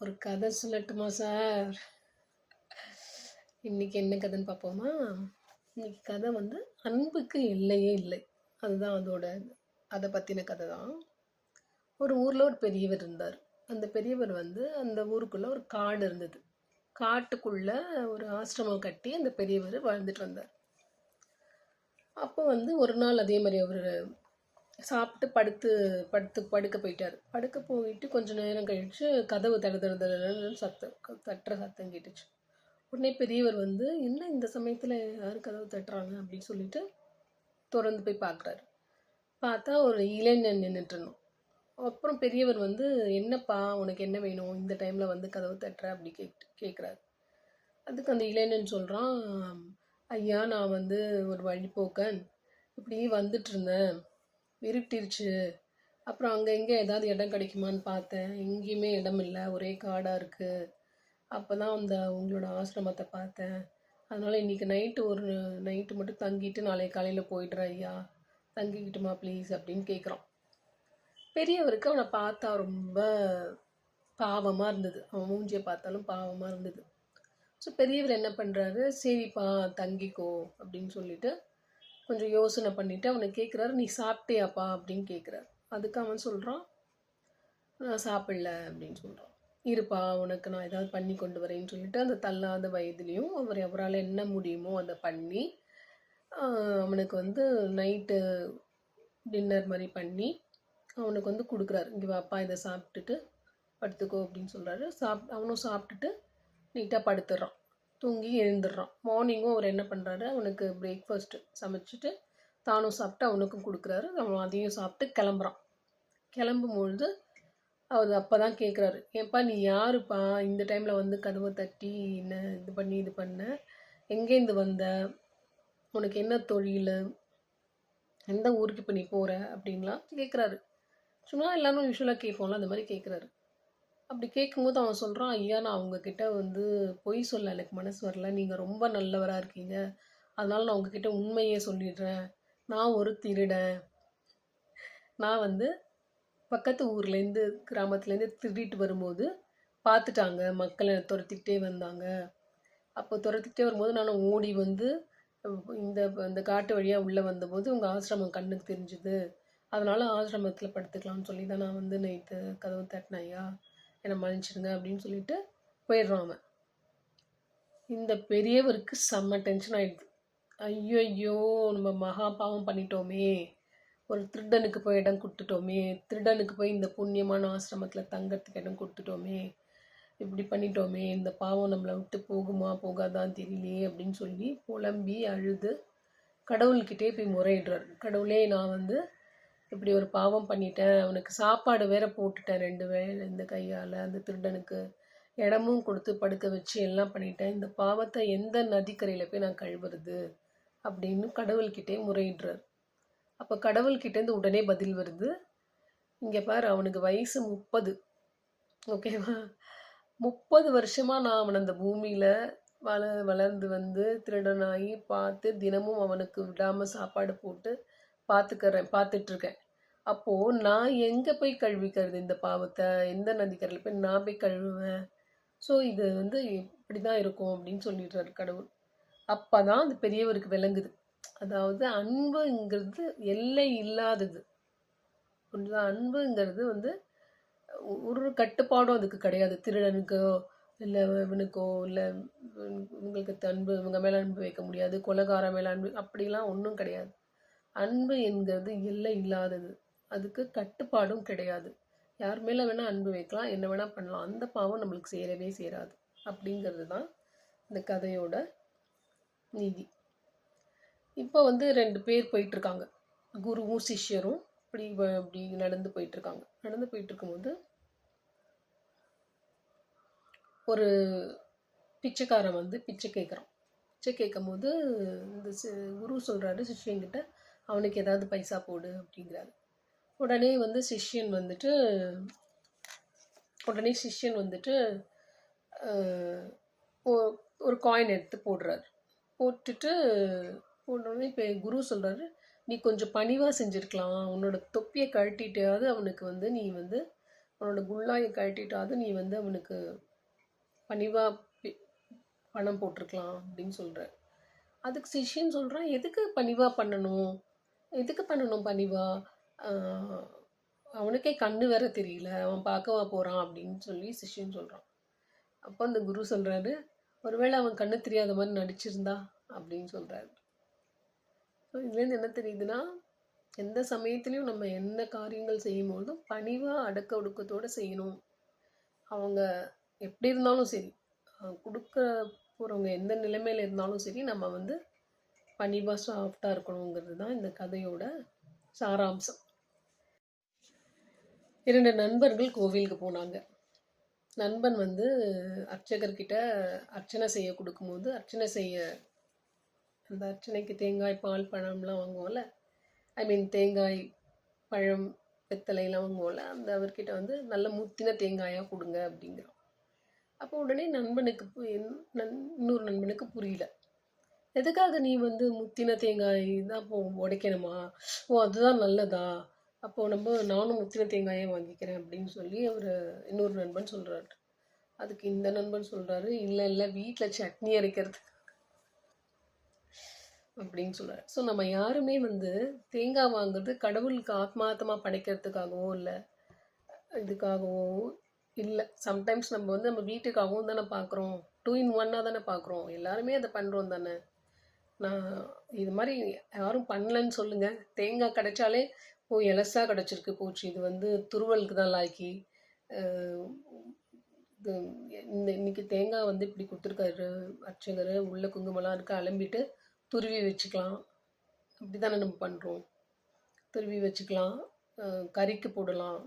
ஒரு கதை சொல்லட்டுமா சார்? இன்னைக்கு என்ன கதைன்னு பார்ப்போமா? இன்னைக்கு கதை வந்து அன்புக்கு இல்லையே இல்லை. அதுதான் அதோட அதை பற்றின கதை தான். ஒரு ஊரில் ஒரு பெரியவர் இருந்தார். அந்த பெரியவர் வந்து அந்த ஊருக்குள்ளே ஒரு காடு இருந்தது. காட்டுக்குள்ளே ஒரு ஆசிரமம் கட்டி அந்த பெரியவர் வாழ்ந்துட்டு வந்தார். அப்போ வந்து ஒரு நாள் அதே மாதிரி அவர் சாப்பிட்டு படுத்து படுத்து படுக்க போயிட்டார். படுக்க போயிட்டு கொஞ்சம் நேரம் கழிச்சு கதவு தட சத்தம் தட்டுற சத்தம் கேட்டுச்சு. உடனே பெரியவர் வந்து என்ன இந்த சமயத்தில் யார் கதவு தட்டுறாங்க? அப்படின்னு சொல்லிட்டு திறந்து போய் பார்க்குறாரு பார்த்தா ஒரு இளைஞன் நின்றுட்டு அப்புறம் பெரியவர் வந்து என்னப்பா உனக்கு என்ன வேணும்? இந்த டைமில் வந்து கதவு தட்டுற? அப்படி கேட்டு கேட்குறாரு அதுக்கு அந்த இளைஞன் சொல்கிறான் ஐயா நான் வந்து ஒரு வழிபோக்கன். இப்படி வந்துட்டு இருந்தேன். இருட்டிருச்சு அப்புறம் அங்கே இங்கே ஏதாவது இடம் கிடைக்குமான்னு பார்த்தேன். எங்கேயுமே இடம் இல்லை. ஒரே காடாக இருக்குது அப்போ தான் அந்த உங்களோட ஆசிரமத்தை பார்த்தேன். அதனால் இன்றைக்கி நைட்டு ஒரு நைட்டு மட்டும் தங்கிட்டு நாளைக்கு காலையில் போயிடுறேன் ஐயா. தங்கிக்கிட்டுமா ப்ளீஸ் அப்படின்னு கேட்குறான் பெரியவருக்கு அவனை பார்த்தா ரொம்ப பாவமாக இருந்தது. அவன் மூஞ்சியை பார்த்தாலும் பாவமாக இருந்தது. ஸோ பெரியவர் என்ன பண்ணுறாரு சரிப்பா தங்கிக்கோ அப்படின்னு சொல்லிட்டு கொஞ்சம் யோசனை பண்ணிவிட்டு அவனை கேட்குறாரு நீ சாப்பிட்டியாப்பா? அப்படின்னு கேட்குறாரு அதுக்கு அவன் சொல்கிறான் நான் சாப்பிடல அப்படின்னு சொல்கிறான் இருப்பா உனக்கு நான் ஏதாவது பண்ணி கொண்டு வரேன்னு சொல்லிட்டு அந்த தள்ளாத வயதுலேயும் அவர் அவரால் என்ன முடியுமோ அதை பண்ணி அவனுக்கு வந்து நைட்டு டின்னர் மாதிரி பண்ணி அவனுக்கு வந்து கொடுக்குறாரு. இங்கே வாப்பா இதை சாப்பிட்டுட்டு படுத்துக்கோ அப்படின்னு சொல்கிறாரு சாப் அவனும் சாப்பிட்டுட்டு நீட்டாக படுத்துடுறான் தூங்கி எழுந்துடுறான். மார்னிங்கும் அவர் என்ன பண்ணுறாரு அவனுக்கு பிரேக்ஃபாஸ்ட்டு சமைச்சிட்டு தானும் சாப்பிட்டு அவனுக்கும் கொடுக்குறாரு. அவன் அதையும் சாப்பிட்டு கிளம்புறான். கிளம்பும்பொழுது அவர் அப்போ தான் கேட்குறாரு ஏன்ப்பா நீ யாருப்பா? இந்த டைமில் வந்து கதவை தட்டி என்ன இது பண்ணி இது பண்ண? எங்கேருந்து வந்த? உனக்கு என்ன தொழில்? எந்த ஊருக்கு இப்போ நீ போகிற அப்படின்லாம் கேட்குறாரு சும்மா எல்லாரும் யூஸ்வலாக கேட்போம்ல அந்த மாதிரி கேட்குறாரு அப்படி கேட்கும்போது அவன் சொல்கிறான் ஐயா நான் அவங்கக்கிட்ட வந்து பொய் சொல்ல எனக்கு மனசு வரல. நீங்கள் ரொம்ப நல்லவராக இருக்கீங்க. அதனால் நான் உங்ககிட்ட உண்மையே சொல்லிடுறேன். நான் ஒரு திருடன். நான் வந்து பக்கத்து ஊர்லேருந்து கிராமத்துலேருந்து திருடிட்டு வரும்போது பார்த்துட்டாங்க மக்களை துரத்திக்கிட்டே வந்தாங்க. அப்போ துரத்திக்கிட்டே வரும்போது நான் ஓடி வந்து இந்த இந்த காட்டு வழியாக உள்ளே வந்தபோது உங்கள் ஆசிரமம் கண்ணுக்கு தெரிஞ்சுது. அதனால் ஆசிரமத்தில் படுத்துக்கலாம்னு சொல்லி தான் நான் வந்து நைட்டு கதவு தட்டினேன் ஐயா. என்னை மன்னிச்சிடுங்க அப்படின்னு சொல்லிட்டு போயிடுறான் அவன். இந்த பெரியவருக்கு செம்ம டென்ஷன் ஆயிடுது. ஐயோ ஐயோ நம்ம மகா பாவம் பண்ணிட்டோமே. ஒரு திருடனுக்கு போய் இடம் கொடுத்துட்டோமே. திருடனுக்கு போய் இந்த புண்ணியமான ஆசிரமத்தில் தங்கறதுக்கு இடம் கொடுத்துட்டோமே. இப்படி பண்ணிட்டோமே. இந்த பாவம் நம்மளை விட்டு போகுமா போகாதான் தெரியலையே அப்படின்னு சொல்லி புலம்பி அழுது கடவுள்கிட்டே போய் முறையிடுறாரு. கடவுளே நான் வந்து இப்படி ஒரு பாவம் பண்ணிட்டேன் அவனுக்கு சாப்பாடு வேற போட்டுட்டேன் ரெண்டு வேளை இந்த கையால் அந்த திருடனுக்கு. இடமும் கொடுத்து படுக்க வச்சு எல்லாம் பண்ணிட்டேன். இந்த பாவத்தை எந்த நதிக்கரையில் போய் நான் கழுவுறது அப்படின்னு கடவுள்கிட்டே முறையிடுறார். அப்போ கடவுள்கிட்டேருந்து உடனே பதில் வருது. இங்கே பார் அவனுக்கு வயசு முப்பது. ஓகேவா முப்பது வருஷமாக நான் அவனை அந்த பூமியில் வள வளர்ந்து வந்து திருடனாகி பார்த்து தினமும் அவனுக்கு விடாமல் சாப்பாடு போட்டு பார்த்துக்கறேன் பார்த்துட்ருக்கேன் அப்போது நான் எங்கே போய் கழுவிக்கிறது இந்த பாவத்தை? எந்த நதிக்கரையில் போய் நான் போய் கழுவுவேன்? ஸோ இது வந்து இப்படி தான் இருக்கும் அப்படின்னு சொல்லிடுறாரு கடவுள். அப்போ தான் அது பெரியவருக்கு விளங்குது. அதாவது அன்புங்கிறது எல்லை இல்லாதது. புரிஞ்சுதா? அன்புங்கிறது வந்து ஒரு கட்டுப்பாடும் அதுக்கு கிடையாது. திருடனுக்கோ இல்லை இவனுக்கோ இல்லை இவங்களுக்கு அன்பு இவங்க மேலே அன்பு வைக்க முடியாது. கொலகார மேலே அன்பு அப்படிலாம் ஒன்றும் கிடையாது. அன்பு என்கிறது எல்லை இல்லாதது. அதுக்கு கட்டுப்பாடும் கிடையாது. யார் மேலே வேணால் அன்பு வைக்கலாம் என்ன வேணால் பண்ணலாம். அந்த பாவம் நம்மளுக்கு சேரவே சேராது. அப்படிங்கிறது தான் இந்த கதையோட நீதி. இப்போ வந்து ரெண்டு பேர் போயிட்டுருக்காங்க. குருவும் சிஷ்யரும் இப்படி இப்படி நடந்து போயிட்டுருக்காங்க. நடந்து போயிட்டுருக்கும்போது ஒரு பிச்சைக்காரன் வந்து பிச்சை கேட்குறான் பிச்சை கேட்கும்போது இந்த சி- குரு சொல்கிறாரு சிஷ்யங்கிட்ட அவனுக்கு ஏதாவது பைசா போடு அப்படிங்கிறாரு. உடனே வந்து சிஷ்யன் வந்துட்டு உடனே சிஷ்யன் வந்துட்டு ஒரு காயின் எடுத்து போடுறாரு. போட்டுட்டு போட்டோடனே இப்போ குரு சொல்கிறாரு நீ கொஞ்சம் பணிவாக செஞ்சுருக்கலாம். உன்னோட தொப்பியை கழட்டிட்டாவது அவனுக்கு வந்து நீ வந்து உன்னோட குல்லாயை கழட்டிட்டாவது நீ வந்து அவனுக்கு பணிவாக பணம் போட்டிருக்கலாம் அப்படின்னு சொல்கிற அதுக்கு சிஷ்யன் சொல்கிறான் எதுக்கு பணிவாக பண்ணணும்? எதுக்கு பண்ணணும் பணிவா? அவனுக்கே கண்ணு வேற தெரியல. அவன் பார்க்கவா போகிறான் அப்படின்னு சொல்லி சிஷ்யன் சொல்கிறான் அப்போ அந்த குரு சொல்கிறாரு ஒருவேளை அவன் கண்ணு தெரியாத மாதிரி நடிச்சிருந்தா? அப்படின்னு சொல்கிறாரு ஸோ இதுலேருந்து என்ன தெரியுதுன்னா எந்த சமயத்துலையும் நம்ம என்ன காரியங்கள் செய்யும்போதும் பணிவாக அடக்க ஒடுக்கத்தோடு செய்யணும். அவங்க எப்படி இருந்தாலும் சரி கொடுக்க போகிறவங்க எந்த நிலைமையில் இருந்தாலும் சரி நம்ம வந்து பணிவாக சாஃப்டாக இருக்கணுங்கிறது தான் இந்த கதையோட சாராம்சம். இரண்டு நண்பர்கள் கோவிலுக்கு போனாங்க. நண்பன் வந்து அர்ச்சகர்கிட்ட அர்ச்சனை செய்ய கொடுக்கும்போது அர்ச்சனை செய்ய அந்த அர்ச்சனைக்கு தேங்காய் பால் பழம்லாம் வாங்குவோம்ல? ஐ மீன் தேங்காய் பழம் வெத்தலைலாம் வாங்குவோம்ல? அந்த அவர்கிட்ட வந்து நல்ல முத்தின தேங்காயாக கொடுங்க அப்படிங்கிறோம் அப்போ உடனே நண்பனுக்கு பு- என்- இன்னொரு நண்பனுக்கு புரியல. எதுக்காக நீ வந்து முத்தின தேங்காய் தான் இப்போ உடைக்கணுமா? ஓ அதுதான் நல்லதா? அப்போ நம்ம நானும் முத்தின தேங்காயே வாங்கிக்கிறேன் அப்படின்னு சொல்லி அவர் இன்னொரு நண்பன் சொல்கிறாரு அதுக்கு இந்த நண்பன் சொல்கிறாரு இல்லை இல்லை வீட்டில் சட்னி அரைக்கிறது. அப்படின்னு சொல்கிறார் ஸோ நம்ம யாருமே வந்து தேங்காய் வாங்குறது கடவுளுக்கு ஆத்மார்த்தமாக படைக்கிறதுக்காகவோ இல்லை இதுக்காகவோ இல்லை. சம்டைம்ஸ் நம்ம வந்து நம்ம வீட்டுக்காகவும் தானே பார்க்குறோம் டூ இன் ஒன்னாக தானே பார்க்குறோம் எல்லாருமே அதை பண்ணுறோம் தானே. நான் இது மாதிரி யாரும் பண்ணலன்னு சொல்லுங்கள் தேங்காய் கிடைச்சாலே ஓ எலசாக கிடச்சிருக்கு போச்சு. இது வந்து துருவலுக்கு தான் லாக்கி இது இந்த இன்னைக்கு தேங்காய் வந்து இப்படி கொடுத்துருக்காரு அர்ச்சகர். உள்ள குங்குமம்லாம் இருக்க. அலம்பிட்டு துருவி வச்சுக்கலாம். அப்படி தானே நம்ம பண்ணுறோம் துருவி வச்சுக்கலாம். கறிக்கு போடலாம்.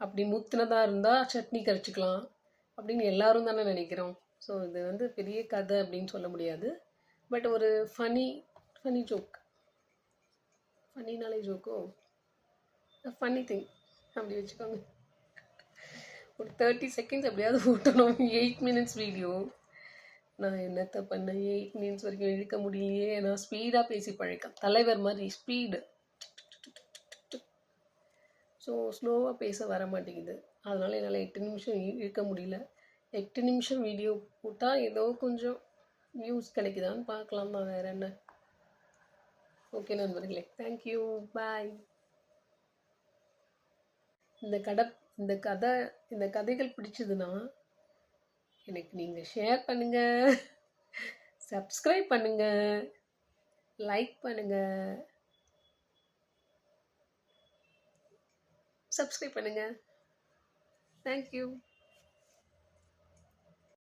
அப்படி முத்தினதாக இருந்தால் சட்னி கரைச்சிக்கலாம். அப்படின்னு எல்லாரும் தானே நினைக்கிறோம். ஸோ இது வந்து பெரிய கதை அப்படின்னு சொல்ல முடியாது. பட் ஒரு ஃபனி ஃபனி ஜோக் ஃபனினாலே ஜோக்கோ ஃபன்னி திங் அப்படி வச்சுக்கோங்க. ஒரு தேர்ட்டி செகண்ட்ஸ் எப்படியாவது ஓட்டணும். எயிட் மினிட்ஸ் வீடியோ நான் என்னத்த பண்ணேன்? எயிட் மினிட்ஸ் வரைக்கும் இழுக்க முடியலையே. நான் ஸ்பீடாக பேசி பழக்கம். தலைவர் மாதிரி ஸ்பீடு ஸோ ஸ்லோவாக பேச வர மாட்டேங்குது. அதனால் என்னால் எட்டு நிமிஷம் இழுக்க முடியல. எட்டு நிமிஷம் வீடியோ போட்டால் ஏதோ கொஞ்சம் வியூஸ் கிடைக்குதான்னு பார்க்கலாமா வேறு என்ன? ஓகே நண்பர்களே தேங்க்யூ பாய் இந்த கடை இந்த கதை இந்த கதைகள் பிடிச்சதுன்னா எனக்கு நீங்கள் ஷேர் பண்ணுங்கள் சப்ஸ்கிரைப் பண்ணுங்கள் லைக் பண்ணுங்கள் சப்ஸ்கிரைப் பண்ணுங்கள் தேங்க்யூ